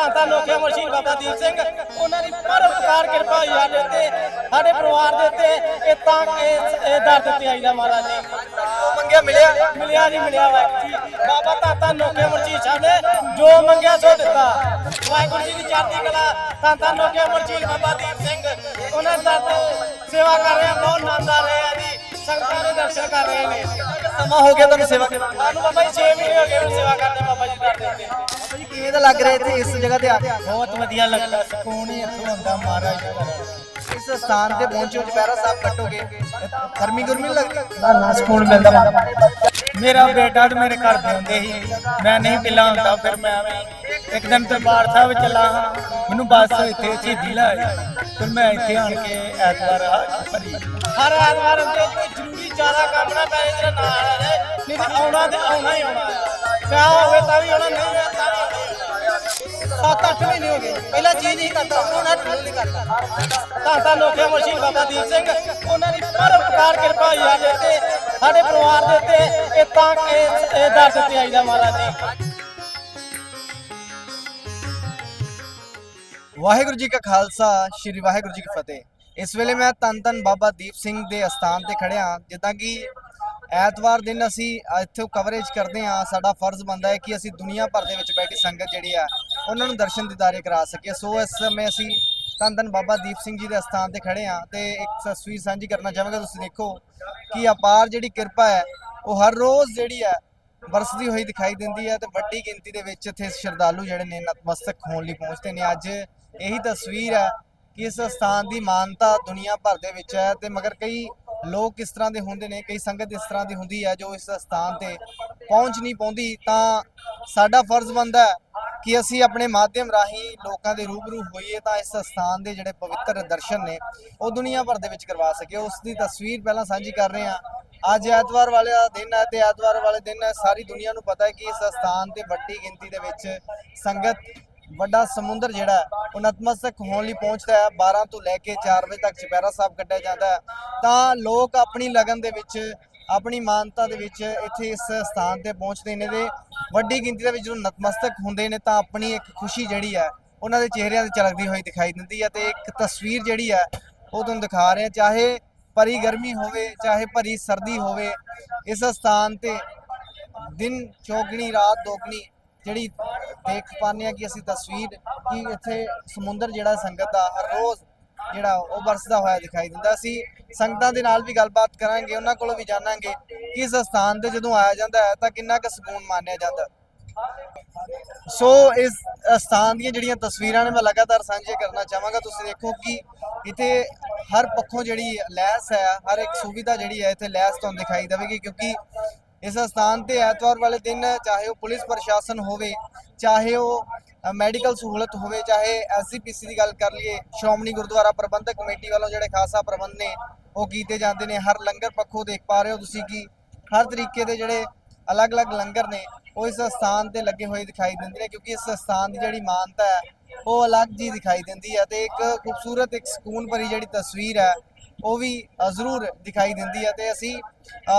ਤਾਂ ਤਾਂ ਲੋਕੇ ਮਰਸ਼ੀਦ ਬਾਬਾ ਦੀਪ ਸਿੰਘ। ਉਹਨਾਂ ਦੀ ਪਰਉਪਕਾਰ ਕਿਰਪਾ ਹੋਈ ਸਾਡੇ ਤੇ ਸਾਡੇ ਪਰਿਵਾਰ ਦੇ ਤੇ ਇਹ ਤਾਂ ਇਹ ਦਰ ਦਿੱਤੀ ਆਈ ਦਾ ਮਹਾਰਾਜ ਜੀ ਮੰਗਿਆ ਮਿਲਿਆ। ਮਿਲਿਆ ਨਹੀਂ ਮਿਲਿਆ ਵਾਹਿਗੁਰੂ ਜੀ ਬਾਬਾ ਤਾਂ ਤਾਂ ਲੋਕੇ ਮਰਸ਼ੀਦ ਸਾਹਿਬ ਨੇ ਜੋ ਮੰਗਿਆ ਸੋ ਦਿੱਤਾ। ਵਾਹਿਗੁਰੂ ਜੀ ਦੀ ਚੜ੍ਹਦੀ ਕਲਾ ਤਾਂ ਤਾਂ ਲੋਕੇ ਮਰਸ਼ੀਦ ਬਾਬਾ ਦੀਪ ਸਿੰਘ। ਉਹਨਾਂ ਦਾ ਸੇਵਾ ਕਰ ਰਹੇ ਆ ਬਹੁਤ ਆਨੰਦ ਆ ਰਿਹਾ ਜੀ। ਸੰਗਤਾਂ ਦੇ ਦਰਸ਼ਨ ਕਰ ਰਹੇ ਨੇ। ਸਮਾਂ ਹੋ ਗਿਆ, ਤੁਹਾਨੂੰ ਸੇਵਾ ਕਰਨ ਦਾ ਸਾਨੂੰ ਬਾਬਾ ਜੀ 6 ਮਹੀਨੇ ਹੋ ਗਏ ਸੇਵਾ ਕਰਦੇ ਬਾਬਾ ਜੀ ਦਰ ਉੱਤੇ ਕਿਵੇਂ ਦਾ ਲੱਗ ਰਿਹਾ ਇੱਥੇ? ਇਸ ਜਗ੍ਹਾ ਤੇ ਆ ਕੇ ਬਹੁਤ ਵਧੀਆ ਲੱਗਦਾ ਸਕੂਨ ਹੀ ਇੱਥੋਂ ਹੁੰਦਾ ਮਹਾਰਾਜ ਜੀ ਦਾ। ਇਸ ਸਥਾਨ ਤੇ ਪਹੁੰਚੋ ਚੁਪਹਿਰਾ ਸਾਹਿਬ ਕੱਟੋਗੇ? ਗਰਮੀ ਗੁਰਮੀ ਨੀ ਲੱਗਦੀ? ਨਾ ਨਾ ਸਕੂਨ ਮਿਲਦਾ ਮੇਰਾ ਬੇਟਾ ਤੇ ਮੇਰੇ ਘਰ ਦੇ ਹੁੰਦੇ ਸੀ। ਮੈਂ ਨਹੀਂ ਪਿਲਾ ਹੁੰਦਾ ਫਿਰ ਮੈਂ ਐਵੇਂ ਇੱਕ ਦਿਨ ਦਰਬਾਰ ਸਾਹਿਬ ਚੱਲਾ ਹਾਂ। ਮੈਨੂੰ ਬੱਸ ਇੱਥੇ ਸ਼ਹੀਦੀ ਲਾਈ। ਫਿਰ ਮੈਂ ਇੱਥੇ ਆਣ ਕੇ ਐਤਵਾਰ ਆ- ਭਰੀ। ਹਰ ਐਤਵਾਰ ਹੁੰਦੇ ਕੋਈ ਜ਼ਰੂਰੀ ਜ਼ਿਆਦਾ ਕੰਮ ਨਾ ਪੈ ਜਿਹੜਾ ਨਾਲ ਆ ਜਾਏ ਨਹੀਂ ਤਾਂ ਆਉਣਾ ਤੇ ਆਉਣਾ ਹੀ ਆਉਣਾ। ਵਿਆਹ ਹੋਵੇ ਤਾਂ ਵੀ ਆਉਣਾ ਨਹੀਂ ਹੋਇਆ ਤਾਂ ਵੀ 7-8 ਮਹੀਨੇ ਹੋ ਗਏ। ਪਹਿਲਾਂ ਜੀ ਨਹੀਂ ਕਰਦਾ, ਹੁਣ ਆ ਢਿੱਲ ਨਹੀਂ ਕਰਦਾ। ਤਾਂ ਤਾਂ ਲੋਕਿਆ ਮਰਸ਼ੀ ਬਾਬਾ ਦੀਪ ਸਿੰਘ, ਉਹਨਾਂ ਦੀ ਪਰਉਪਕਾਰ ਕਿਰਪਾ ਹੋਈ ਆ ਤੇ, ਸਾਡੇ ਪਰਿਵਾਰ ਦੇ ਉੱਤੇ ਇਹ ਤਾਂ ਕਿ ਇਹ ਦਰ ਦਿੱਤੇ ਆਈਦਾ ਮਹਾਰਾਜ ਜੀ ਵਾਹਿਗੁਰੂ ਜੀ ਕਾ ਖਾਲਸਾ, ਸ੍ਰੀ ਵਾਹਿਗੁਰੂ ਜੀ ਕੀ ਫਤਿਹ। ਇਸ ਵੇਲੇ ਮੈਂ ਤਨ ਤਨ ਬਾਬਾ ਦੀਪ ਸਿੰਘ ਦੇ ਅਸਥਾਨ ਤੇ ਖੜਿਆ ਜਿੱਦਾਂ ਕਿ ਐਤਵਾਰ ਦਿਨ ਅਸੀਂ ਇੱਥੇ ਕਵਰੇਜ ਕਰਦੇ ਹਾਂ, ਸਾਡਾ ਫਰਜ਼ ਬਣਦਾ ਹੈ ਕਿ ਅਸੀਂ ਦੁਨੀਆ ਭਰ ਦੇ ਵਿੱਚ ਬੈਠੀ ਸੰਗਤ ਜਿਹੜੀ ਆ ਉਹਨਾਂ ਨੂੰ ਦਰਸ਼ਨ ਦਿਦਾਰੇ ਕਰਾ ਸਕੀਏ। ਸੋ ਇਸ ਸਮੇਂ ਅਸੀਂ ਧੰਨ ਧੰਨ ਬਾਬਾ ਦੀਪ ਸਿੰਘ ਜੀ ਦੇ ਅਸਥਾਨ ਤੇ ਖੜੇ ਹਾਂ ਤੇ ਇੱਕ ਤਸਵੀਰ ਸਾਂਝੀ ਕਰਨਾ ਚਾਹਾਂਗਾ। ਤੁਸੀਂ ਦੇਖੋ ਕਿ ਅਪਾਰ ਜਿਹੜੀ ਕਿਰਪਾ ਹੈ, ਉਹ ਹਰ ਰੋਜ਼ ਜਿਹੜੀ ਹੈ ਬਰਸਦੀ ਹੋਈ ਦਿਖਾਈ ਦਿੰਦੀ ਹੈ ਤੇ ਵੱਡੀ ਗਿਣਤੀ ਦੇ ਵਿੱਚ ਇੱਥੇ ਸ਼ਰਧਾਲੂ ਜਿਹੜੇ ਨੇ ਨਤਮਸਤਕ ਹੋਣ ਲਈ ਪਹੁੰਚਦੇ ਨੇ। ਅੱਜ ਇਹੀ ਤਸਵੀਰ ਹੈ ਕਿ ਇਸ ਸਥਾਨ ਦੀ ਮਾਨਤਾ ਦੁਨੀਆ ਭਰ ਦੇ ਵਿੱਚ ਹੈ ਤੇ ਮਗਰ ਕਈ ਲੋਕ ਇਸ ਤਰ੍ਹਾਂ ਦੇ ਹੁੰਦੇ ਨੇ, ਕਈ ਸੰਗਤ ਇਸ ਤਰ੍ਹਾਂ ਦੀ ਹੁੰਦੀ ਹੈ ਜੋ ਇਸ ਸਥਾਨ ਤੇ ਪਹੁੰਚ ਨਹੀਂ ਪਾਉਂਦੀ, ਤਾਂ ਸਾਡਾ ਫਰਜ਼ ਬਣਦਾ ਹੈ ਕਿ ਅਸੀਂ ਆਪਣੇ ਮਾਧਿਅਮ ਰਾਹੀਂ ਲੋਕਾਂ ਦੇ ਰੂਬਰੂ ਹੋਈਏ, ਤਾਂ ਇਸ ਸਥਾਨ ਦੇ ਜਿਹੜੇ ਪਵਿੱਤਰ ਦਰਸ਼ਨ ਨੇ, ਉਹ ਦੁਨੀਆ ਭਰ ਦੇ ਵਿੱਚ ਕਰਵਾ ਸਕੀਏ। ਉਸ ਦੀ ਤਸਵੀਰ ਪਹਿਲਾਂ ਸਾਂਝੀ ਕਰ ਰਹੇ ਹਾਂ। ਅੱਜ ਐਤਵਾਰ ਵਾਲੇ ਦਿਨ ਹੈ ਤੇ ਐਤਵਾਰ ਵਾਲੇ ਦਿਨ ਸਾਰੀ ਦੁਨੀਆ ਨੂੰ ਪਤਾ ਹੈ ਕਿ ਇਸ ਸਥਾਨ ਤੇ ਵੱਡੀ ਗਿਣਤੀ ਦੇ ਵਿੱਚ ਸੰਗਤ ਵੱਡਾ ਸਮੁੰਦਰ ਜਿਹੜਾ ਉਹ ਨਤਮਸਤਕ ਹੋਣ ਲਈ ਪਹੁੰਚਦਾ ਹੈ। 12 ਤੋਂ ਲੈ ਕੇ 4 ਵਜੇ ਤੱਕ ਚੁਪਹਿਰਾ ਸਾਹਿਬ ਕੱਢਿਆ ਜਾਂਦਾ ਹੈ। ਤਾਂ ਲੋਕ ਆਪਣੀ ਲਗਨ ਦੇ ਵਿੱਚ, ਆਪਣੀ ਮਾਨਤਾ ਦੇ ਵਿੱਚ ਇੱਥੇ ਇਸ ਸਥਾਨ ਤੇ ਪਹੁੰਚਦੇ ਨੇ ਤੇ ਵੱਡੀ ਗਿਣਤੀ ਦੇ ਵਿੱਚ ਜਦੋਂ ਨਤਮਸਤਕ ਹੁੰਦੇ ਨੇ ਤਾਂ ਆਪਣੀ ਇੱਕ ਖੁਸ਼ੀ ਜਿਹੜੀ ਹੈ, ਉਹਨਾਂ ਦੇ ਚਿਹਰਿਆਂ ਤੇ ਝਲਕਦੀ ਹੋਈ ਦਿਖਾਈ ਦਿੰਦੀ ਹੈ ਤੇ ਇੱਕ ਤਸਵੀਰ ਜਿਹੜੀ ਹੈ, ਉਹ ਤੁਹਾਨੂੰ ਦਿਖਾ ਰਹੇ। ਹਾਂ ਚਾਹੇ ਭਰੀ ਗਰਮੀ ਹੋਵੇ, ਚਾਹੇ ਭਰੀ ਸਰਦੀ ਹੋਵੇ, ਇਸ ਸਥਾਨ ਤੇ ਦਿਨ ਚੌਗਣੀ, ਰਾਤ ਦੋਗਣੀ ਜਿਹੜੀ ਦੇਖ ਪਾਉਂਦੇ ਆ ਕਿ ਅਸੀਂ ਤਸਵੀਰ ਕਿ ਇੱਥੇ ਸਮੁੰਦਰ ਜਿਹੜਾ ਸੰਗਤ ਦਾ ਹਰ ਰੋਜ਼ ਜਿਹੜਾ ਉਹ ਵਰਸਦਾ ਹੋਇਆ ਦਿਖਾਈ ਦਿੰਦਾ ਸੀ। ਸੰਗਤਾਂ ਦੇ ਨਾਲ ਵੀ ਗੱਲਬਾਤ ਕਰਾਂਗੇ, ਉਹਨਾਂ ਕੋਲੋਂ ਵੀ ਜਾਣਾਂਗੇ ਕਿ ਇਸ ਸਥਾਨ ਤੇ ਜਦੋਂ ਆਇਆ ਜਾਂਦਾ ਹੈ ਤਾਂ ਕਿੰਨਾ ਕੁ ਸਕੂਨ ਮਾਨਿਆ ਜਾਂਦਾ। ਸੋ ਇਸ ਸਥਾਨ ਦੀਆਂ ਜਿਹੜੀਆਂ ਤਸਵੀਰਾਂ ਨੇ, ਮੈਂ ਲਗਾਤਾਰ ਸਾਂਝੇ ਕਰਨਾ ਚਾਹਾਂਗਾ। ਤੁਸੀਂ ਦੇਖੋ ਕਿ ਇੱਥੇ ਹਰ ਪੱਖੋਂ ਜਿਹੜੀ ਲੈਸ ਹੈ, ਹਰ ਇੱਕ ਸੁਵਿਧਾ ਜਿਹੜੀ ਹੈ, ਇੱਥੇ ਲੈਸ ਤੁਹਾਨੂੰ ਦਿਖਾਈ ਦੇਵੇਗੀ ਕਿਉਂਕਿ ਇਸ ਸਥਾਨ ਤੇ ਐਤਵਾਰ ਵਾਲੇ ਦਿਨ ਚਾਹੇ ਉਹ ਪੁਲਿਸ ਪ੍ਰਸ਼ਾਸਨ ਹੋਵੇ, ਚਾਹੇ ਉਹ ਮੈਡੀਕਲ ਸਹੂਲਤ ਹੋਵੇ, ਚਾਹੇ ਐਸਜੀਪੀਸੀ ਦੀ ਗੱਲ ਕਰ ਲਈਏ, ਸ਼੍ਰੋਮਣੀ ਗੁਰਦੁਆਰਾ ਪ੍ਰਬੰਧਕ ਕਮੇਟੀ ਵੱਲੋਂ ਜਿਹੜੇ ਖਾਸਾ ਪ੍ਰਬੰਧ ਨੇ, ਉਹ ਕੀਤੇ ਜਾਂਦੇ ਨੇ। ਹਰ ਲੰਗਰ ਪੱਖੋਂ ਦੇਖ ਪਾ ਰਹੇ ਹੋ ਤੁਸੀਂ ਕਿ ਹਰ ਤਰੀਕੇ ਦੇ ਜਿਹੜੇ ਅਲੱਗ-ਅਲੱਗ ਲੰਗਰ ਨੇ, ਉਹ ਇਸ ਸਥਾਨ ਤੇ ਲੱਗੇ ਹੋਏ ਦਿਖਾਈ ਦਿੰਦੇ ਨੇ, ਕਿਉਂਕਿ ਇਸ ਸਥਾਨ ਦੀ ਜਿਹੜੀ ਮਾਨਤਾ ਹੈ, ਉਹ ਅਲੱਗ ਜੀ ਦਿਖਾਈ ਦਿੰਦੀ ਹੈ ਤੇ ਇੱਕ ਖੂਬਸੂਰਤ ਇੱਕ ਸਕੂਨ ਭਰੀ ਜਿਹੜੀ ਤਸਵੀਰ ਹੈ ਉਹ ਵੀ ਜ਼ਰੂਰ ਦਿਖਾਈ ਦਿੰਦੀ ਹੈ ਤੇ ਅਸੀਂ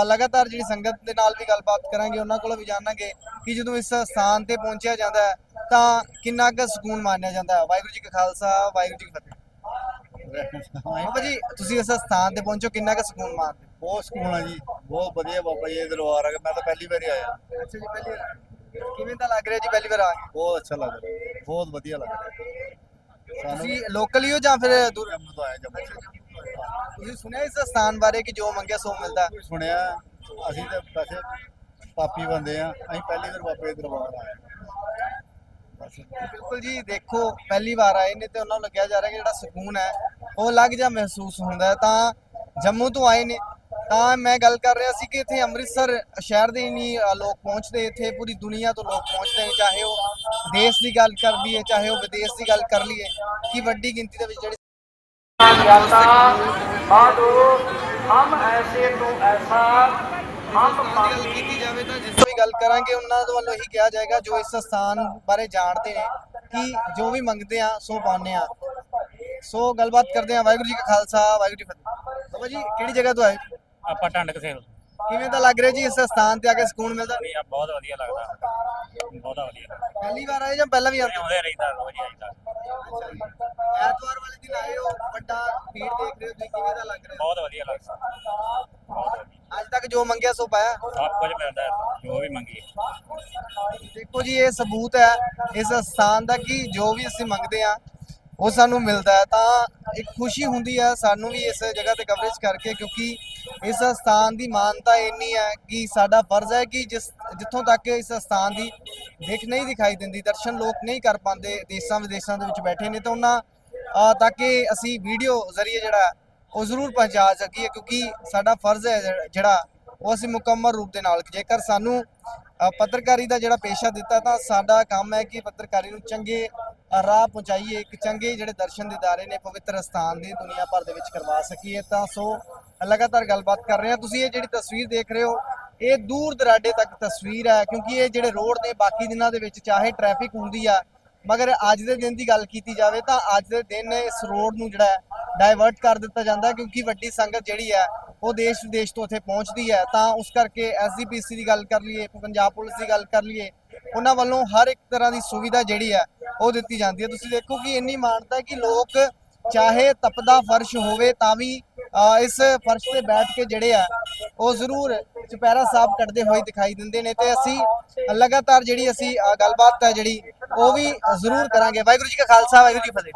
ਲਗਾਤਾਰ ਜਿਹੜੀ ਸੰਗਤ ਦੇ ਨਾਲ ਵੀ ਗੱਲਬਾਤ ਕਰਾਂਗੇ ਉਹਨਾਂ ਕੋਲੋਂ ਵੀ ਜਾਣਾਂਗੇ ਕਿ ਜਦੋਂ ਇਸ ਸਥਾਨ ਤੇ ਪਹੁੰਚਿਆ ਜਾਂਦਾ ਹੈ ਤਾਂ ਕਿੰਨਾ ਕੁ ਸਕੂਨ ਮਾਨਿਆ ਜਾਂਦਾ ਹੈ। ਵਾਹਿਗੁਰੂ ਜੀ ਕਾ ਖਾਲਸਾ ਵਾਹਿਗੁਰੂ ਜੀ ਕੀ ਫਤਿਹ। ਬਾਬਾ ਜੀ ਤੁਸੀਂ ਇਸ ਸਥਾਨ ਤੇ ਪਹੁੰਚੋ ਕਿੰਨਾ ਕੁ ਸਕੂਨ ਮਾਣਦੇ? ਬਹੁਤ ਸਕੂਨ ਆ ਜੀ ਬਹੁਤ ਵਧੀਆ ਬਾਬਾ ਜੀ ਦੇ ਦਰਬਾਰ ਆ ਕੇ ਮੈਂ ਤਾਂ ਪਹਿਲੀ ਵਾਰੀ ਆਇਆ। ਅੱਛਾ ਜੀ ਪਹਿਲੀ ਵਾਰ। ਕਿਵੇਂ ਦਾ ਲੱਗ ਰਿਹਾ ਜੀ ਪਹਿਲੀ ਵਾਰ ਆ ਕੇ? ਬਹੁਤ ਅੱਛਾ ਲੱਗ ਰਿਹਾ ਬਹੁਤ ਵਧੀਆ ਲੱਗ ਰਿਹਾ। ਤੁਸੀਂ ਲੋਕਲ ਹੀ ਹੋ ਜਾਂ ਫਿਰ ਦੂਰ? ਤੋਂ ਆਇਆ ਜੰਮੂ ਤੋਂ। ਤੁਸੀਂ ਸੁਣਿਆ ਇਸ ਸਥਾਨ ਬਾਰੇ ਕਿ ਜੋ ਮੰਗਿਆ ਸੋ ਮਿਲਦਾ? ਸੁਣਿਆ। ਅਸੀਂ ਤਾਂ ਵੈਸੇ ਪਾਪੀ ਬੰਦੇ ਆ। ਅਸੀਂ ਪਹਿਲੀ ਵਾਰ ਬਾਬੇ ਦੇ ਦਰਬਾਰ ਆਏ ਬਿਲਕੁਲ ਜੀ ਦੇਖੋ ਪਹਿਲੀ ਵਾਰ ਆਏ ਨੇ ਤੇ ਉਹਨਾਂ ਨੂੰ ਲੱਗਿਆ ਜਾ ਰਿਹਾ ਕਿ ਜਿਹੜਾ ਸਕੂਨ ਹੈ ਉਹ ਅਲੱਗ ਜਿਹਾ ਮਹਿਸੂਸ ਹੁੰਦਾ ਹੈ। ਤਾਂ ਜੰਮੂ ਤੋਂ ਆਏ ਨੇ। ਤਾਂ ਮੈਂ ਗੱਲ ਕਰ ਰਿਹਾ ਸੀ ਕਿ ਇੱਥੇ ਅੰਮ੍ਰਿਤਸਰ ਸ਼ਹਿਰ ਦੇ ਨਹੀਂ ਲੋਕ ਪਹੁੰਚਦੇ ਇੱਥੇ ਪੂਰੀ ਦੁਨੀਆ ਤੋਂ ਲੋਕ ਪਹੁੰਚਦੇ ਨੇ। ਚਾਹੇ ਉਹ ਦੇਸ਼ ਦੀ ਗੱਲ ਕਰ ਲਈਏ ਚਾਹੇ ਉਹ ਵਿਦੇਸ਼ ਦੀ ਗੱਲ ਕਰ ਲਈਏ ਕਿ ਵੱਡੀ ਗਿਣਤੀ ਦੇ ਵਿੱਚ ਜਿਹੜੀ जाता साधु हम ऐसे तो ऐसा हम ਗੱਲ पापी ਕੀਤੀ ਜਾਵੇ ਤਾਂ ਜਿਸ ਵੀ ਗੱਲ ਕਰਾਂਗੇ ਉਹਨਾਂ ਦੇ ਵੱਲੋਂ ਇਹੀ ਕਿਹਾ ਜਾਏਗਾ ਜੋ ਇਸ ਸਥਾਨ ਬਾਰੇ ਜਾਣਦੇ ਨੇ ਕਿ ਜੋ ਵੀ ਮੰਗਦੇ ਆ ਸੋ ਪਾਉਂਦੇ ਆ ਸੋ ਗੱਲਬਾਤ ਕਰਦੇ ਆ ਵਾਹਿਗੁਰੂ ਜੀ ਕਾ ਖਾਲਸਾ ਵਾਹਿਗੁਰੂ ਜੀ ਕੀ ਫਤਿਹ ਬਾਬਾ ਜੀ ਕਿਹੜੀ ਜਗ੍ਹਾ ਤੋਂ ਆਏ ਆਪਾਂ ਟੰਡ ਕਸੇਲ ਕਿਵੇਂ ਦਾ ਲੱਗ ਰਿਹਾ ਜੀ ਇਸ ਸਥਾਨ ਤੇ ਆ ਕੇ ਸਕੂਨ ਮਿਲਦਾ? ਨਹੀਂ ਆ ਬਹੁਤ ਵਧੀਆ ਲੱਗਦਾ। ਬਹੁਤ ਵਧੀਆ। ਪਹਿਲੀ ਵਾਰ ਆਏ ਜਾਂ ਪਹਿਲਾਂ ਵੀ ਆਉਂਦੇ? ਆਉਂਦੇ ਰਹੀਦਾ ਰੋਜ਼ ਹੀ ਆਈਦਾ ਐਤਵਾਰ ਵਾਲੇ ਦਿਨ ਆਏ ਹੋ ਵੱਡਾ ਭੀੜ ਦੇਖ ਰਹੇ ਹੋ ਤੁਸੀਂ ਕਿਵੇਂ ਦਾ ਲੱਗ ਰਿਹਾ? ਬਹੁਤ ਵਧੀਆ ਲੱਗਦਾ ਬਹੁਤ ਵਧੀਆ। ਅੱਜ ਤੱਕ ਜੋ ਮੰਗਿਆ ਸੋ ਪਾਇਆ? ਸਭ ਕੁਝ ਮਿਲਦਾ ਜੋ ਵੀ ਮੰਗੀ। ਦੇਖੋ ਜੀ ਇਹ ਸਬੂਤ ਹੈ ਇਸ ਸਥਾਨ ਦਾ ਕਿ ਜੋ ਵੀ ਅਸੀਂ ਮੰਗਦੇ ਆ ਉਹ ਸਾਨੂੰ ਮਿਲਦਾ ਹੈ। ਤਾਂ ਇੱਕ ਖੁਸ਼ੀ ਹੁੰਦੀ ਹੈ ਸਾਨੂੰ ਵੀ ਇਸ ਜਗ੍ਹਾ ਤੇ ਕਵਰੇਜ ਕਰਕੇ ਕਿਉਂਕਿ ਇਸ ਸਥਾਨ ਦੀ ਮਾਨਤਾ ਇੰਨੀ ਹੈ ਕਿ ਸਾਡਾ ਫਰਜ਼ ਹੈ ਕਿ ਜਿਸ ਜਿੱਥੋਂ ਤੱਕ ਇਸ ਸਥਾਨ ਦੀ ਦੇਖ ਨਹੀਂ ਦਿਖਾਈ ਦਿੰਦੀ ਦਰਸ਼ਨ ਲੋਕ ਨਹੀਂ ਕਰ ਪਾਉਂਦੇ ਦੇਸ਼ਾਂ ਵਿਦੇਸ਼ਾਂ ਦੇ ਵਿੱਚ ਬੈਠੇ ਨੇ ਤਾਂ ਉਹਨਾਂ ਅਹ, ਤਾਂ ਕਿ ਅਸੀਂ ਵੀਡੀਓ ਜ਼ਰੀਏ ਜਿਹੜਾ ਉਹ ਜ਼ਰੂਰ ਪਹੁੰਚਾ ਸਕੀਏ ਕਿਉਂਕਿ ਸਾਡਾ ਫਰਜ਼ ਹੈ ਜਿਹੜਾ- ਉਹ ਅਸੀਂ ਮੁਕੰਮਲ ਰੂਪ ਦੇ ਨਾਲ ਜੇਕਰ ਸਾਨੂੰ ਪੱਤਰਕਾਰੀ ਦਾ ਜਿਹੜਾ ਪੇਸ਼ਾ ਦਿੱਤਾ ਤਾਂ ਸਾਡਾ ਕੰਮ ਹੈ ਕਿ ਪੱਤਰਕਾਰੀ ਨੂੰ ਚੰਗੇ ਰਾਹ ਪਹੁੰਚਾਈਏ, ਇੱਕ ਚੰਗੇ ਜਿਹੜੇ ਦਰਸ਼ਨ ਦਿਦਾਰੇ ਨੇ ਪਵਿੱਤਰ ਸਥਾਨ ਦੀ ਦੁਨੀਆ ਭਰ ਦੇ ਵਿੱਚ ਕਰਵਾ ਸਕੀਏ ਤਾਂ ਸੋ ਲਗਾਤਾਰ ਗੱਲਬਾਤ ਕਰ ਰਹੇ ਹਾਂ। ਤੁਸੀਂ ਇਹ ਜਿਹੜੀ ਤਸਵੀਰ ਦੇਖ ਰਹੇ ਹੋ, ਇਹ ਦੂਰ ਦਰਾਡੇ ਤੱਕ ਤਸਵੀਰ ਹੈ, ਕਿਉਂਕਿ ਇਹ ਜਿਹੜੇ ਰੋਡ ਨੇ ਬਾਕੀ ਦਿਨਾਂ ਦੇ ਵਿੱਚ ਚਾਹੇ ਟ੍ਰੈਫਿਕ ਹੁੰਦੀ ਆ, ਮਗਰ ਅੱਜ ਦੇ ਦਿਨ ਦੀ ਗੱਲ ਕੀਤੀ ਜਾਵੇ ਤਾਂ ਅੱਜ ਦੇ ਦਿਨ ਇਸ ਰੋਡ ਨੂੰ ਜਿਹੜਾ ਡਾਇਵਰਟ ਕਰ ਦਿੱਤਾ ਜਾਂਦਾ ਕਿਉਂਕਿ ਵੱਡੀ ਸੰਗਤ ਜਿਹੜੀ ਹੈ, ਉਹ ਦੇਸ਼ ਵਿਦੇਸ਼ ਤੋਂ ਉੱਥੇ ਪਹੁੰਚਦੀ ਹੈ। ਤਾਂ ਉਸ ਕਰਕੇ ਐਸਜੀਪੀਸੀ ਦੀ ਗੱਲ ਕਰ ਲਈਏ, ਪੰਜਾਬ ਪੁਲਿਸ ਦੀ ਗੱਲ ਕਰ ਲਈਏ, ਉਹਨਾਂ ਵੱਲੋਂ ਹਰ ਇੱਕ ਤਰ੍ਹਾਂ ਦੀ ਸੁਵਿਧਾ ਜਿਹੜੀ ਹੈ ਉਹ ਦਿੱਤੀ ਜਾਂਦੀ ਹੈ। ਤੁਸੀਂ ਦੇਖੋ ਕਿ ਇੰਨੀ ਮਾਨਤਾ ਹੈ ਕਿ ਲੋਕ ਚਾਹੇ ਤਪਦਾ ਫਰਸ਼ ਹੋਵੇ ਤਾਂ ਵੀ ਇਸ ਫਰਸ਼ ਤੇ ਬੈਠ ਕੇ ਜਿਹੜੇ ਆ ਉਹ ਜ਼ਰੂਰ ਚੁਪਹਿਰਾ ਸਾਹਿਬ ਕੱਢਦੇ ਹੋਏ ਦਿਖਾਈ ਦਿੰਦੇ ਨੇ ਤੇ ਅਸੀਂ ਲਗਾਤਾਰ ਜਿਹੜੀ ਅਸੀਂ ਗੱਲਬਾਤ ਹੈ ਜਿਹੜੀ ਉਹ ਵੀ ਜ਼ਰੂਰ ਕਰਾਂਗੇ। ਵਾਹਿਗੁਰੂ ਜੀ ਕਾ ਖਾਲਸਾ ਵਾਹਿਗੁਰੂ ਜੀ ਫਤਿਹ।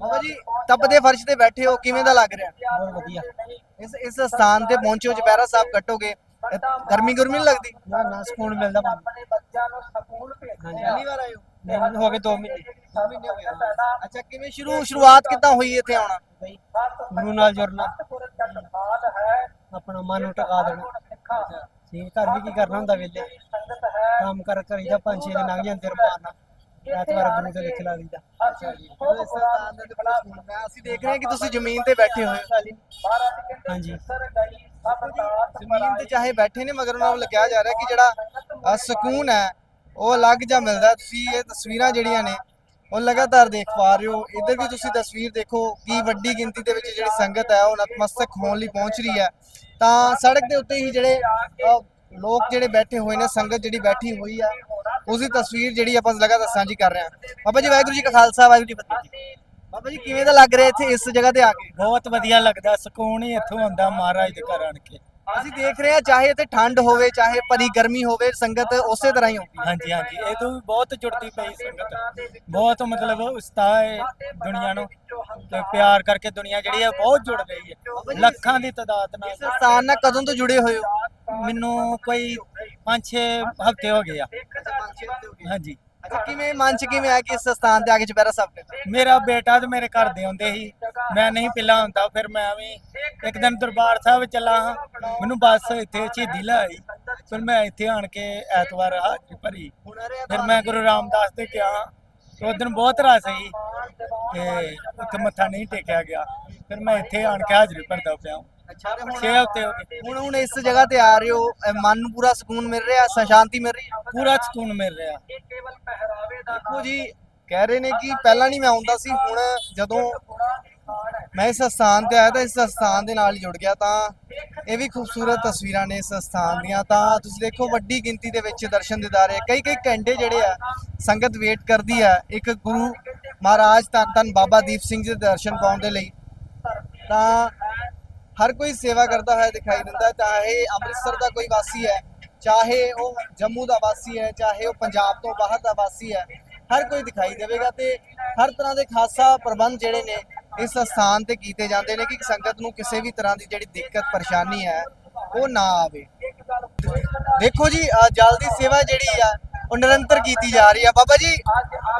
ਬਾਬਾ ਜੀ ਤਪਦੇ ਫਰਸ਼ ਤੇ ਬੈਠੇ ਹੋ ਕਿਵੇਂ ਦਾ ਲੱਗ ਰਿਹਾ? ਬਹੁਤ ਵਧੀਆ। ਇਸ ਇਸ ਸਥਾਨ ਤੇ ਪਹੁੰਚੇ ਹੋ ਚੁਪਹਿਰਾ ਸਾਹਿਬ ਕੱਟੋਗੇ ਗਰਮੀ ਗੁਰਮੀ ਨਹੀਂ ਲੱਗਦੀ? ਨਾ ਨਾ ਸਕੂਨ ਮਿਲਦਾ ਮਨ ਆਪਣੇ ਬੱਚਿਆਂ ਨੂੰ ਸਕੂਲ ਭੇਜਦੇ ਆ ਪਹਿਲੀ ਵਾਰ ਆਏ ਮੈਨੂੰ ਹੋ ਗਏ 2 ਮਹੀਨੇ। ਦੋ ਮਹੀਨੇ ਹੋ ਗਏ ਅੱਛਾ ਕਿਵੇਂ ਸ਼ੁਰੂ ਸ਼ੁਰੂਆਤ ਕਿੱਦਾਂ ਹੋਈ ਇੱਥੇ ਆਉਣਾ ਗੁਰੂ ਨਾਲ ਜੁੜਨਾ। ਆਪਣਾ ਮਨ ਨੂੰ ਟਿਕਾ ਦੇਣਾ ਠੀਕ ਘਰ ਵੀ ਕੀ ਕਰਨਾ ਹੁੰਦਾ ਵੇਲੇ ਕੰਮ ਕਰ ਕਰੀਦਾ ਪੰਜ ਛੇ ਦਿਨ ਲੰਘ ਜਾਂਦੇ ਰਮਾਨ ਐਤਵਾਰ ਗੁਰੂ ਦੇ ਲਿਖ ਲਾ ਦਈਦਾ ਅੱਛਾ ਜੀ। ਜਦੋਂ ਇਸ ਸਥਾਨ ਦੇ ਉੱਤੇ ਸਕੂਨ ਮੈਂ ਅਸੀਂ ਦੇਖ ਰਹੇ ਹਾਂ ਕਿ ਤੁਸੀਂ ਜ਼ਮੀਨ ਤੇ ਬੈਠੇ ਹੋਏ ਹੋ। ਹਾਂਜੀ। ਜ਼ਮੀਨ ਤੇ ਚਾਹੇ ਬੈਠੇ ਨੇ ਮਗਰ ਉਹਨਾਂ ਵੱਲ ਕਿਹਾ ਜਾ ਰਿਹਾ ਕਿ ਜਿਹੜਾ ਸਕੂਨ ਹੈ ਉਹ ਅਲੱਗ ਜਿਹਾ ਮਿਲਦਾ ਤੁਸੀਂ ਇਹ ਤਸਵੀਰਾਂ ਜਿਹੜੀਆਂ ਨੇ, ਉਹ ਲਗਾਤਾਰ ਦੇਖ ਪਾ ਰਹੇ ਹੋ। ਇੱਧਰ ਵੀ ਤੁਸੀਂ ਤਸਵੀਰ ਦੇਖੋ ਕਿ ਵੱਡੀ ਗਿਣਤੀ ਦੇ ਵਿੱਚ ਜਿਹੜੀ ਸੰਗਤ ਹੈ, ਉਹ ਨਤਮਸਤਕ ਹੋਣ ਲਈ ਪਹੁੰਚ ਰਹੀ ਹੈ। ਤਾਂ ਸੜਕ ਦੇ ਉੱਤੇ ਹੀ ਜਿਹੜੇ ਲੋਕ ਜਿਹੜੇ ਬੈਠੇ ਹੋਏ ਨੇ, ਸੰਗਤ ਜਿਹੜੀ ਬੈਠੀ ਹੋਈ ਆ ਉਸ ਦੀ ਤਸਵੀਰ ਜਿਹੜੀ ਆਪਾਂ ਲਗਾਤਾਰ ਸਾਂਝੀ ਕਰ ਰਹੇ ਹਾਂ। ਬਾਬਾ ਜੀ, ਵਾਹਿਗੁਰੂ ਜੀ ਕਾ ਖਾਲਸਾ, ਵਾਹਿਗੁਰੂ ਜੀ ਕੀ ਫਤਿਹ। ਬਾਬਾ ਜੀ, ਕਿਵੇਂ ਦਾ ਲੱਗ ਰਿਹਾ ਇੱਥੇ ਇਸ ਜਗ੍ਹਾ ਤੇ ਆ ਕੇ? ਬਹੁਤ ਵਧੀਆ ਲੱਗਦਾ, ਸਕੂਨ ਹੀ ਇੱਥੋਂ ਆਉਂਦਾ ਮਹਾਰਾਜ ਦੇ ਘਰ ਆਣ ਕੇ। ਅਸੀਂ ਦੇਖ ਰਹੇ ਹਾਂ ਚਾਹੇ ਇੱਥੇ ਠੰਡ ਹੋਵੇ ਚਾਹੇ ਭਰੀ ਗਰਮੀ ਹੋਵੇ ਸੰਗਤ ਉਸੇ ਤਰ੍ਹਾਂ ਹੀ ਹੁੰਦੀ ਹਾਂਜੀ ਹਾਂਜੀ ਇਹ ਤੋਂ ਵੀ ਬਹੁਤ ਜੁੜਦੀ ਪਈ ਸੰਗਤ। ਬਹੁਤ ਮਤਲਬ ਉਸਤਾਹ ਹੈ ਦੁਨੀਆ ਨੂੰ ਤੇ ਪਿਆਰ ਕਰਕੇ ਦੁਨੀਆ ਜਿਹੜੀ ਹੈ ਬਹੁਤ ਜੁੜ ਰਹੀ ਹੈ। ਲੱਖਾਂ ਦੀ ਤਾਦਾਦ ਇਸ ਨਾਲ ਸਥਾਨ ਨਾਲ ਕਦੋਂ ਤੋਂ ਜੁੜੇ ਹੋਏ ਹੋ? ਮੈਨੂੰ ਕੋਈ 5-6 ਹਫ਼ਤੇ ਹੋ ਗਏ ਆ। ਹਾਂਜੀ। ਅੱਛਾ, ਕਿਵੇਂ, ਮਨ ਚ ਕਿਵੇਂ ਆਇਆ ਕਿ ਇਸ ਸਥਾਨ ਤੇ ਆ ਕੇ ਚੁਪਹਿਰਾ ਸਾਹਿਬ ਕਰਨਾ ਮੇਰਾ ਬੇਟਾ ਤੇ ਮੇਰੇ ਘਰ ਦੇ ਹੁੰਦੇ ਸੀ। ਮੈਂ ਨਹੀਂ ਪਹਿਲਾਂ ਹੁੰਦਾ, ਫਿਰ ਮੈਂ ਵੀ ਇੱਕ ਦਿਨ ਦਰਬਾਰ ਸਾਹਿਬ ਚੱਲਾ ਹਾਂ। ਮੈਨੂੰ ਬੱਸ ਇੱਥੇ ਸ਼ਹੀਦੀ ਲਾਈ। ਫਿਰ ਮੈਂ ਇੱਥੇ ਆਣ ਕੇ ਐਤਵਾਰ ਹਾਜ਼ਰੀ ਭਰੀ। ਫਿਰ ਮੈਂ ਗੁਰੂ ਰਾਮਦਾਸ ਦੇ ਗਿਆ ਤੇ ਉਸ ਦਿਨ ਬਹੁਤ ਰਸ ਸੀ ਤੇ ਉੱਥੇ ਮੱਥਾ ਨਹੀਂ ਟੇਕਿਆ ਗਿਆ। ਫਿਰ ਮੈਂ ਇੱਥੇ ਆਣ ਕੇ ਹਾਜ਼ਰੀ ਭਰਦਾ ਪਿਆ। ਅੱਛਾ ਤੇ ਹੁਣ 6 ਹਫ਼ਤੇ ਹੋ ਗਏ। ਹੁਣ ਹੁਣ ਇਸ ਜਗ੍ਹਾ ਤੇ ਆ ਰਹੇ ਹੋ ਮਨ ਨੂੰ ਪੂਰਾ ਸਕੂਨ ਮਿਲ ਰਿਹਾ ਸ- ਸ਼ਾਂਤੀ ਮਿਲ ਰਹੀ ਹੈ? ਪੂਰਾ ਸਕੂਨ ਮਿਲ ਰਿਹਾ। ਕੇਵਲ ਪਹਿਰਾਵੇ ਦਾ ਦੇਖੋ ਜੀ ਕਹਿ ਰਹੇ ਨੇ ਕਿ ਪਹਿਲਾਂ ਨਹੀਂ ਮੈਂ ਆਉਂਦਾ ਸੀ ਹੁਣ ਜਦੋਂ ਮੈਂ ਇਸ ਸਥਾਨ ਤੇ ਆਇਆ ਤਾਂ ਇਸ ਸਥਾਨ ਦੇ ਨਾਲ ਹੀ ਜੁੜ ਗਿਆ ਤਾਂ ਇਹ ਵੀ ਖੂਬਸੂਰਤ ਤਸਵੀਰਾਂ ਨੇ ਇਸ ਸਥਾਨ ਦੀਆਂ। ਤਾਂ ਤੁਸੀਂ ਦੇਖੋ ਵੱਡੀ ਗਿਣਤੀ ਦੇ ਵਿੱਚ ਦਰਸ਼ਨ ਦਿਦਾਰੇ ਕਈ ਕਈ ਘੰਟੇ ਜਿਹੜੇ ਆ ਸੰਗਤ ਵੇਟ ਕਰਦੀ ਆ। ਇੱਕ ਗੁਰੂ ਮਹਾਰਾਜ ਧੰਨ ਧੰਨ ਬਾਬਾ ਦੀਪ ਸਿੰਘ ਜੀ ਦੇ ਦਰਸ਼ਨ ਪਾਉਣ ਦੇ ਲਈ। ਤਾਂ ਹਰ ਕੋਈ ਸੇਵਾ ਕਰਦਾ ਹੋਇਆ ਦਿਖਾਈ ਦਿੰਦਾ ਹੈ ਚਾਹੇ ਅੰਮ੍ਰਿਤਸਰ ਦਾ ਕੋਈ ਵਾਸੀ ਹੈ ਚਾਹੇ ਉਹ ਜੰਮੂ ਦਾ ਵਾਸੀ ਹੈ ਚਾਹੇ ਉਹ ਪੰਜਾਬ ਤੋਂ ਬਾਹਰ ਦਾ ਵਾਸੀ ਹੈ ਹਰ ਕੋਈ ਦਿਖਾਈ ਦੇਵੇਗਾ ਤੇ ਹਰ ਤਰ੍ਹਾਂ ਦੇ ਖਾਸਾ ਪ੍ਰਬੰਧ ਜਿਹੜੇ ਨੇ ਇਸ ਸਥਾਨ ਤੇ ਕੀਤੇ ਜਾਂਦੇ ਨੇ ਕਿ ਸੰਗਤ ਨੂੰ ਕਿਸੇ ਵੀ ਤਰ੍ਹਾਂ ਦੀ ਜਿਹੜੀ ਦਿੱਕਤ ਪਰੇਸ਼ਾਨੀ ਹੈ ਉਹ ਨਾ ਆਵੇ। ਦੇਖੋ ਜੀ ਜਲ ਦੀ ਸੇਵਾ ਜਿਹੜੀ ਆ ਉਹ ਨਿਰੰਤਰ ਕੀਤੀ ਜਾ ਰਹੀ ਆ। ਬਾਬਾ ਜੀ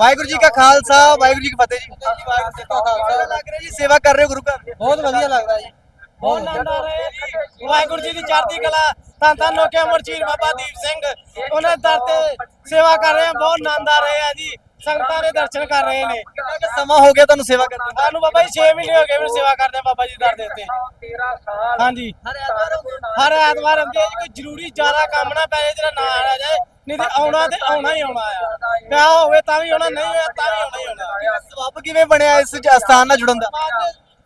ਵਾਹਿਗੁਰੂ ਜੀ ਕਾ ਖਾਲਸਾ ਵਾਹਿਗੁਰੂ ਜੀ ਕੀ ਫਤਿਹ ਜੀ। ਵਾਹਿਗੁਰੂ ਜੀ ਕਾ ਖਾਲਸਾ। ਲੱਗ ਰਿਹਾ ਜੀ ਸੇਵਾ ਕਰ ਰਹੇ ਹੋ ਗੁਰੂ ਘਰ? ਬਹੁਤ ਵਧੀਆ ਲੱਗਦਾ ਜੀ। ਆਨੰਦ ਆ ਰਿਹਾ ਵਾਹਿਗੁਰੂ ਜੀ ਦੀ ਚੜ੍ਹਦੀ ਕਲਾ ਤਾਂ ਤਾਂ ਲੋਕੇ ਅਮਰਚੀਰ ਬਾਬਾ ਦੀਪ ਸਿੰਘ। ਉਹਨਾਂ ਦੇ ਦਰ ਤੇ ਸੇਵਾ ਕਰ ਰਹੇ ਆ ਬਹੁਤ ਆਨੰਦ ਆ ਰਿਹਾ ਜੀ। ਸੰਗਤਾਂ ਦੇ ਦਰਸ਼ਨ ਕਰ ਰਹੇ ਨੇ। ਸਮਾਂ ਹੋ ਗਿਆ ਤੁਹਾਨੂੰ ਸੇਵਾ ਕਰਦੇ ਸਾਨੂੰ ਬਾਬਾ ਜੀ 6 ਮਹੀਨੇ ਹੋ ਗਏ ਮੈਨੂੰ ਸੇਵਾ ਕਰਦੇ ਆ ਬਾਬਾ ਜੀ ਦਰ ਦੇ ਉੱਤੇ। 13 ਸਾਲ ਹਾਂਜੀ। ਹਰ ਐਤਵਾਰ? ਹਰ ਐਤਵਾਰ ਆ ਜੀ, ਕੋਈ ਜ਼ਰੂਰੀ ਜ਼ਿਆਦਾ ਕੰਮ ਨਾ ਪੈ ਜਾਏ ਜਿਹੜਾ ਨਾ ਆ ਜਾਏ। ਨਹੀਂ ਤੇ ਆਉਣਾ ਤੇ ਆਉਣਾ ਹੀ ਆਉਣਾ ਆ। ਪਿਆ ਹੋਵੇ ਤਾਂ ਵੀ ਆਉਣਾ ਨਹੀਂ ਹੋਇਆ ਤਾਂ ਵੀ ਆਉਣਾ ਹੀ ਆਉਣਾ ਸਬੱਬ ਕਿਵੇਂ ਬਣਿਆ ਇਸ ਸਥਾਨ ਨਾਲ ਜੁੜਨ ਦਾ?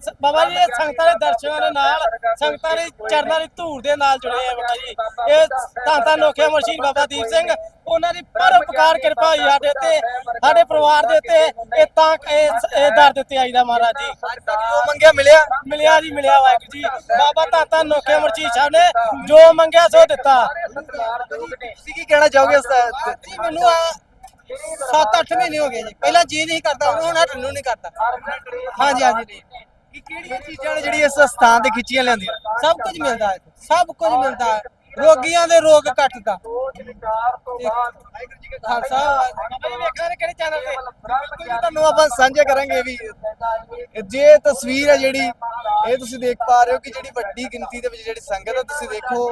ਸ- ਬਾਬਾ ਜੀ ਇਹ ਸੰਗਤਾਂ ਦੇ ਦਰਸ਼ਨਾਂ ਦੇ ਨਾਲ ਸੰਗਤਾਂ ਦੇ ਚਰਨਾਂ ਦੀ ਧੂੜ ਦੇ ਨਾਲ ਜੁੜੇ ਆ ਬਾਬਾ ਜੀ। ਇਹ ਤਾਂ ਤਾਂ ਨੋਖੇ ਮਰਸ਼ੀਦ ਬਾਬਾ ਦੀਪ ਸਿੰਘ ਉਹਨਾਂ ਦੀ ਪਰਉਪਕਾਰ ਕਿਰਪਾ ਹੋਈ ਸਾਡੇ ਤੇ ਸਾਡੇ ਪਰਿਵਾਰ ਦੇ ਤੇ ਇਹ ਤਾਂ ਇਹ ਇਹ ਦਰ ਦੇ ਉੱਤੇ ਆਈਦਾ ਮਹਾਰਾਜ ਜੀ। ਅੱਜ ਤੱਕ ਜੋ ਮੰਗਿਆ ਮਿਲਿਆ ਮਿਲਿਆ ਜੀ ਮਿਲਿਆ ਵਾਹਿਗੁਰੂ ਜੀ। ਬਾਬਾ ਤਾਂ ਤਾਂ ਨੋਖੇ ਮਰਸ਼ੀਦ ਸਾਹਿਬ ਨੇ ਜੋ ਮੰਗਿਆ ਸੋ ਦਿੱਤਾ। ਤੁਸੀਂ ਕੀ ਕਹਿਣਾ ਚਾਹੋਗੇ ਇਸ ਦਾ- ਜੀ ਮੈਨੂੰ ਆ 7-8 ਮਹੀਨੇ ਹੋ ਗਏ ਜੀ। ਪਹਿਲਾਂ ਜੀ ਨਹੀਂ ਕਰਦਾ ਹੁਣ ਹਟਣ ਨੂੰ ਨਹੀਂ ਕਰਦਾ। ਹਾਂਜੀ ਹਾਂਜੀ। ਕਿ ਕਿਹੜੀਆਂ ਚੀਜ਼ਾਂ ਨੇ ਜਿਹੜੀ ਇਸ ਸਥਾਨ ਤੇ ਖਿੱਚੀਆਂ ਲਿਆਂਦੀਆਂ? ਸਭ ਕੁਝ ਮਿਲਦਾ ਹੈ ਸਭ ਕੁਝ ਮਿਲਦਾ ਹੈ। ਰੋਗੀਆਂ ਦੇ ਰੋਗ ਕੱਟਦਾ ਖਾਲਸਾ ਬਾਬਾ ਕਿਹੜੇ ਚੈਨਲ ਤੇ। ਬਿਲਕੁਲ ਤੁਹਾਨੂੰ ਆਪਾਂ ਸਾਂਝਾ ਕਰਾਂਗੇ ਵੀ ਜੇ ਤਸਵੀਰ ਹੈ ਜਿਹੜੀ, ਇਹ ਤੁਸੀਂ ਦੇਖ ਪਾ ਰਹੇ ਹੋ ਕਿ ਜਿਹੜੀ ਵੱਡੀ ਗਿਣਤੀ ਦੇ ਵਿੱਚ ਜਿਹੜੀ ਸੰਗਤ ਹੈ, ਤੁਸੀਂ ਦੇਖੋ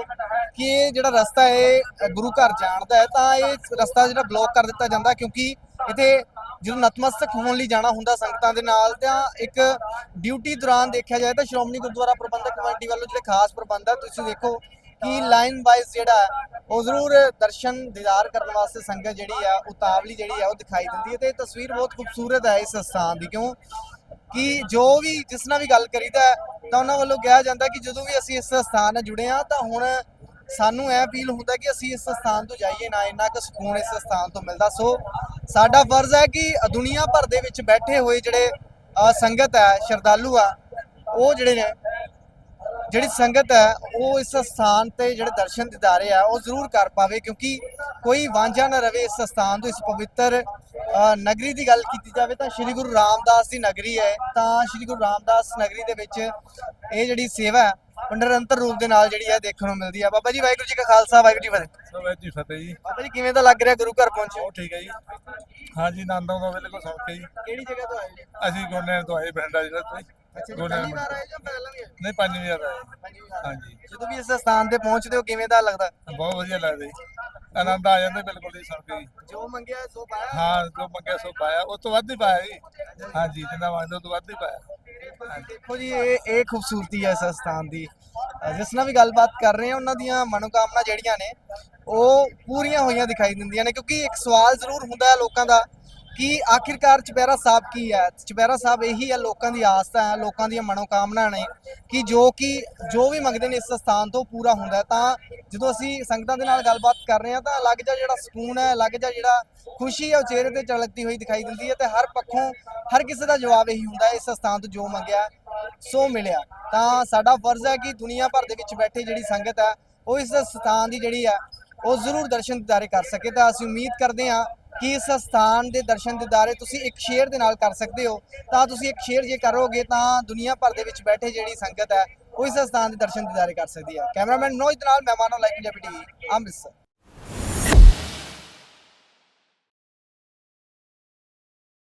ਕਿ ਇਹ ਜਿਹੜਾ ਰਸਤਾ ਹੈ ਗੁਰੂ ਘਰ ਜਾਣ ਦਾ ਹੈ, ਤਾਂ ਇਹ ਰਸਤਾ ਜਿਹੜਾ ਬਲੌਕ ਕਰ ਦਿੱਤਾ ਜਾਂਦਾ ਕਿਉਂਕਿ ਇੱਥੇ ਜਦੋਂ ਨਤਮਸਤਕ ਹੋਣ ਲਈ ਜਾਣਾ ਹੁੰਦਾ ਸੰਗਤਾਂ ਦੇ ਨਾਲ ਤਾਂ ਇੱਕ ਡਿਊਟੀ ਦੌਰਾਨ ਦੇਖਿਆ ਜਾਏ ਤਾਂ ਸ਼੍ਰੋਮਣੀ ਗੁਰਦੁਆਰਾ ਪ੍ਰਬੰਧਕ ਕਮੇਟੀ ਵੱਲੋਂ ਜਿਹੜੇ ਖਾਸ ਪ੍ਰਬੰਧ ਹੈ ਤੁਸੀਂ ਦੇਖੋ ਕਿ ਲਾਈਨ ਵਾਈਜ਼ ਜਿਹੜਾ ਉਹ ਜ਼ਰੂਰ ਦਰਸ਼ਨ ਦੀਦਾਰ ਕਰਨ ਵਾਸਤੇ ਸੰਗਤ ਜਿਹੜੀ ਆ ਉਤਾਵਲੀ ਜਿਹੜੀ ਆ ਉਹ ਦਿਖਾਈ ਦਿੰਦੀ ਹੈ ਤੇ ਇਹ ਤਸਵੀਰ ਬਹੁਤ ਖੂਬਸੂਰਤ ਹੈ ਇਸ ਸਥਾਨ ਦੀ ਕਿਉਂ ਕਿ ਜੋ ਵੀ ਜਿਸ ਨਾਲ ਵੀ ਗੱਲ ਕਰੀਦਾ ਹੈ, ਤਾਂ ਉਹਨਾਂ ਵੱਲੋਂ ਕਿਹਾ ਜਾਂਦਾ ਕਿ ਜਦੋਂ ਵੀ ਅਸੀਂ ਇਸ ਸਥਾਨ ਨਾਲ ਜੁੜੇ ਆ ਤਾਂ ਹੁਣ ਸਾਨੂੰ ਇਹ ਫੀਲ ਹੁੰਦਾ ਕਿ ਅਸੀਂ ਇਸ ਸਥਾਨ ਤੋਂ ਜਾਈਏ ਨਾ ਇੰਨਾ ਕੁ ਸਕੂਨ ਇਸ ਸਥਾਨ ਤੋਂ ਮਿਲਦਾ। ਸੋ ਸਾਡਾ ਫਰਜ਼ ਹੈ ਕਿ ਦੁਨੀਆ ਭਰ ਦੇ ਵਿੱਚ ਬੈਠੇ ਹੋਏ ਜਿਹੜੇ ਸੰਗਤ ਹੈ ਸ਼ਰਧਾਲੂ ਆ ਉਹ ਜਿਹੜੇ ਨੇ ਜਿਹੜੀ ਸੰਗਤ ਹੈ ਉਹ ਇਸ ਸਥਾਨ ਤੇ ਜਿਹੜੇ ਦਰਸ਼ਨ ਦਿਦਾਰੇ ਆ ਉਹ ਜ਼ਰੂਰ ਕਰ ਪਾਵੇ ਕਿਉਂਕਿ ਕੋਈ ਵਾਂਝਾ ਨਾ ਰਵੇ ਇਸ ਸਥਾਨ ਤੋਂ ਇਸ ਪਵਿੱਤਰ ਅ, ਨਗਰੀ ਦੀ ਗੱਲ ਕੀਤੀ ਜਾਵੇ ਤਾਂ ਸ੍ਰੀ ਗੁਰੂ ਰਾਮਦਾਸ ਦੀ ਨਗਰੀ ਹੈ। ਤਾਂ ਸ੍ਰੀ ਗੁਰੂ ਰਾਮਦਾਸ ਨਗਰੀ ਦੇ ਵਿੱਚ ਇਹ ਜਿਹੜੀ ਸੇਵਾ ਹੈ ਨਿਰੰਤਰ ਰੂਪ ਦੇ ਨਾਲ ਜਿਹੜੀ ਹੈ ਦੇਖਣ ਨੂੰ ਮਿਲਦੀ ਹੈ ਬਾਬਾ ਜੀ ਵਾਹਿਗੁਰੂ ਜੀ ਕਾ ਖਾਲਸਾ ਵਾਹਿਗੁਰੂ ਜੀ ਕੀ ਫਤਿਹ। ਸਭ ਜੀ ਫਤਿਹ ਜੀ। ਬਾਬਾ ਜੀ ਕਿਵੇਂ ਦਾ ਲੱਗ ਰਿਹਾ ਗੁਰੂ ਘਰ ਪਹੁੰਚੇ ਉਹ ਠੀਕ ਹੈ ਜੀ। ਹਾਂਜੀ ਨੰਦੋਂ ਦਾ ਬਿਲਕੁਲ ਸੌਖੇ ਜੀ। ਕਿਹੜੀ ਜਗ੍ਹਾ ਤੋਂ ਆਏ? ਜੀ ਅਸੀਂ ਗੋਨੇ ਤੋਂ ਆਏ ਬਠਿੰਡਾ ਜ਼ਿਲ੍ਹਾ ਤੋਂ। ਜੀ। ਅੱਛਾ ਜੀ ਗੋਨੇ ਪਹਿਲੀ ਵਾਰ ਆਏ ਜਾਂ ਪਹਿਲਾਂ ਵੀ ਆਏ? ਨਹੀਂ ਪੰਜਵੀਂ ਵਾਰ ਆਏ। ਵਾਰ ਹਾਂਜੀ। ਜਦੋਂ ਵੀ ਇਸ ਸਥਾਨ ਤੇ ਪਹੁੰਚਦੇ ਹੋ ਕਿਵੇਂ ਦਾ ਲੱਗਦਾ? ਬਹੁਤ ਵਧੀਆ ਲੱਗਦਾ ਜੀ। ਆਨੰਦ ਆ ਜਾਂਦਾ ਬਿਲਕੁਲ ਜੀ ਸੁਣ ਕੇ ਜੀ। ਜੋ ਮੰਗਿਆ ਸੋ ਪਾਇਆ। ਹਾਂ ਜੋ ਮੰਗਿਆ ਸੋ ਪਾਇਆ। ਉਸ ਤੋਂ ਵੱਧ ਹੀ ਪਾਇਆ ਜੀ। ਹਾਂਜੀ ਜਿੰਨਾ ਮੰਗਦੇ ਤੋਂ ਵੱਧ ਹੀ ਪਾਇਆ। ਦੇਖੋ ਜੀ ਇਹ ਇਹ ਖੂਬਸੂਰਤੀ ਹੈ ਇਸ ਸਥਾਨ ਦੀ। ਅ, ਜਿਸ ਨਾਲ ਵੀ ਗੱਲਬਾਤ ਕਰ ਰਹੇ ਹਾਂ ਉਹਨਾਂ ਦੀਆਂ ਮਨੋਕਾਮਨਾ ਜਿਹੜੀਆਂ ਨੇ ਉਹ ਪੂਰੀਆਂ ਹੋਈਆਂ ਦਿਖਾਈ ਦਿੰਦੀਆਂ ਨੇ ਕਿਉਂਕਿ ਇੱਕ ਸਵਾਲ ਜ਼ਰੂਰ ਹੁੰਦਾ ਹੈ ਲੋਕਾਂ ਦਾ ਕਿ ਆਖਿਰਕਾਰ ਚੁਪਹਿਰਾ ਸਾਹਿਬ ਕੀ ਹੈ? ਚੁਪਹਿਰਾ ਸਾਹਿਬ ਇਹੀ ਹੈ, ਲੋਕਾਂ ਦੀ ਆਸਥਾ ਹੈ, ਲੋਕਾਂ ਦੀਆਂ ਮਨੋਕਾਮਨਾ ਨੇ ਕਿ ਜੋ ਕਿ ਜੋ ਵੀ ਮੰਗਦੇ ਨੇ ਇਸ ਸਥਾਨ ਤੋਂ ਪੂਰਾ ਹੁੰਦਾ ਤਾਂ ਜਦੋਂ ਅਸੀਂ ਸੰਗਤਾਂ ਦੇ ਨਾਲ ਗੱਲਬਾਤ ਕਰ ਰਹੇ ਹਾਂ, ਤਾਂ ਅਲੱਗ ਜਿਹਾ ਜਿਹੜਾ ਸਕੂਨ ਹੈ, ਅਲੱਗ ਜਿਹਾ ਜਿਹੜਾ ਖੁਸ਼ੀ ਹੈ, ਉਹ ਚਿਹਰੇ ਤੇ ਝਲਕਦੀ ਹੋਈ ਦਿਖਾਈ ਦਿੰਦੀ ਹੈ ਤੇ ਹਰ ਪੱਖੋਂ ਹਰ ਕਿਸੇ ਦਾ ਜਵਾਬ ਇਹੀ ਹੁੰਦਾ ਇਸ ਸਥਾਨ ਤੋਂ ਜੋ ਮੰਗਿਆ ਸੋ ਮਿਲਿਆ। ਤਾਂ ਸਾਡਾ ਫਰਜ਼ ਹੈ ਕਿ ਦੁਨੀਆ ਭਰ ਦੇ ਵਿੱਚ ਬੈਠੇ ਜਿਹੜੀ ਸੰਗਤ ਹੈ, ਉਹ ਇਸ ਸਥਾਨ ਦੀ ਜਿਹੜੀ ਹੈ, ਉਹ ਜ਼ਰੂਰ ਦਰਸ਼ਨ ਦਿਦਾਰੇ ਕਰ ਸਕੇ। ਤਾਂ ਅਸੀਂ ਉਮੀਦ ਕਰਦੇ ਹਾਂ ਕਿ ਇਸ ਸਥਾਨ ਦੇ ਦਰਸ਼ਨ ਦਿਦਾਰੇ ਤੁਸੀਂ ਇੱਕ ਸ਼ੇਅਰ ਦੇ ਨਾਲ ਕਰ ਸਕਦੇ ਹੋ? ਤਾਂ ਤੁਸੀਂ ਇੱਕ ਸ਼ੇਅਰ ਜੇ ਕਰੋਗੇ ਤਾਂ ਦੁਨੀਆ ਭਰ ਦੇ ਵਿੱਚ ਬੈਠੇ ਜਿਹੜੀ ਸੰਗਤ ਹੈ, ਉਹ ਇਸ ਸਥਾਨ ਦੇ ਦਰਸ਼ਨ ਦਿਦਾਰੇ ਕਰ ਸਕਦੀ ਹੈ। ਕੈਮਰਾਮੈਨ ਮਨੋਜ ਨਾਲ ਮਹਿਮਾਨੋ ਮਾਨਵ ਲਾਈਵ ਪੰਜਾਬੀ ਟੀਵੀ ਅੰਮ੍ਰਿਤਸਰ।